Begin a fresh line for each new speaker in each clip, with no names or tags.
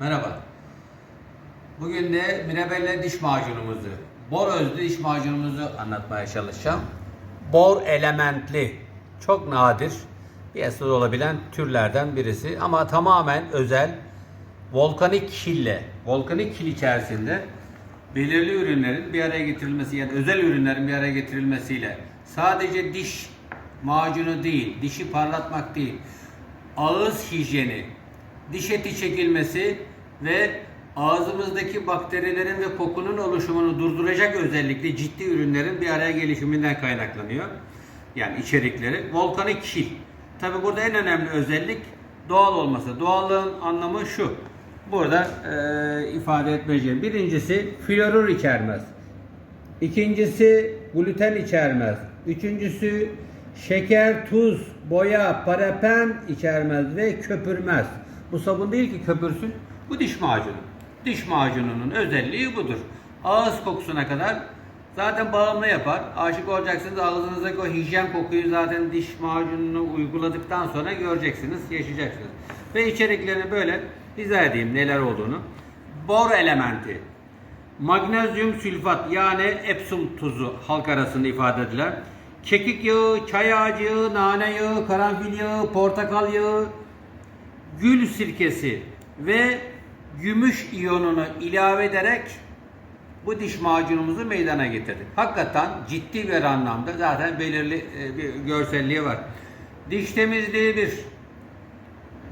Merhaba. Bugün de Mirabelle diş macunumuzu, bor özlü diş macunumuzu anlatmaya çalışacağım. Bor elementli, çok nadir, piyasada olabilen türlerden birisi ama tamamen özel volkanik kille, volkanik kil içerisinde belirli ürünlerin bir araya getirilmesi yani özel ürünlerin bir araya getirilmesiyle sadece diş macunu değil, dişi parlatmak değil, ağız hijyeni, diş eti çekilmesi ve ağzımızdaki bakterilerin ve kokunun oluşumunu durduracak özellikle ciddi ürünlerin bir araya gelişiminden kaynaklanıyor. Yani içerikleri. Volkanik kil. Tabi burada en önemli özellik doğal olması. Doğallığın anlamı şu. Burada e, ifade etmeyeceğim. Birincisi florür içermez. İkincisi gluten içermez. Üçüncüsü şeker, tuz, boya, paraben içermez ve köpürmez. Bu sabun değil ki köpürsün. Bu diş macunu. Diş macununun özelliği budur. Ağız kokusuna kadar zaten bağımlı yapar. Aşık olacaksınız ağzınızdaki o hijyen kokuyu zaten diş macununu uyguladıktan sonra göreceksiniz, yaşayacaksınız. Ve içeriklerini böyle izah edeyim neler olduğunu. Bor elementi, Magnezyum sülfat yani Epsom tuzu halk arasında ifade edilen. Kekik yağı, çay ağacı yağı, nane yağı, karanfil yağı, portakal yağı, gül sirkesi ve gümüş iyonunu ilave ederek bu diş macunumuzu meydana getirdik. Hakikaten ciddi bir anlamda zaten belirli e, bir görselliği var. Diş temizliği bir,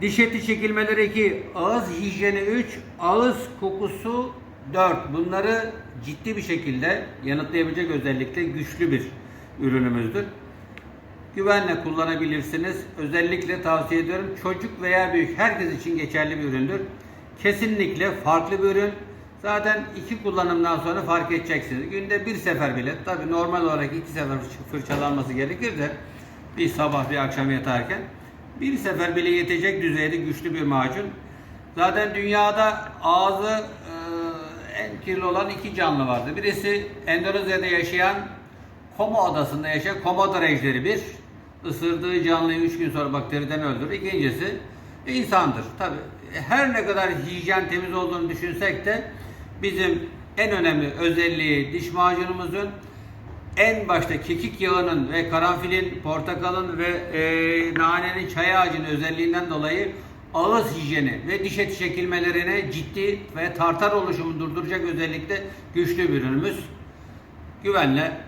Diş eti çekilmeleri 2, ağız hijyeni 3, ağız kokusu 4. Bunları ciddi bir şekilde yanıtlayabilecek özellikle güçlü bir ürünümüzdür. Güvenle kullanabilirsiniz. Özellikle tavsiye ediyorum. Çocuk veya büyük herkes için geçerli bir üründür. Kesinlikle farklı bir ürün. Zaten iki kullanımdan sonra fark edeceksiniz. Günde bir sefer bile, tabi normal olarak iki sefer fırçalanması gerekir de bir sabah bir akşam yatarken bir sefer bile yetecek düzeyde güçlü bir macun. Zaten dünyada ağzı e, en kirli olan iki canlı vardı. Birisi Endonezya'da yaşayan Komo adasında yaşayan Komodo ejderi bir. Isırdığı canlıyı 3 gün sonra bakteriden öldürür. İkincisi insandır. Tabi her ne kadar hijyen temiz olduğunu düşünsek de bizim en önemli özelliği diş macunumuzun en başta kekik yağının ve karanfilin, portakalın ve e, nanenin çay ağacının özelliğinden dolayı ağız hijyeni ve diş eti çekilmelerine ciddi ve tartar oluşumu durduracak özellikle güçlü bir ürünümüz. Güvenle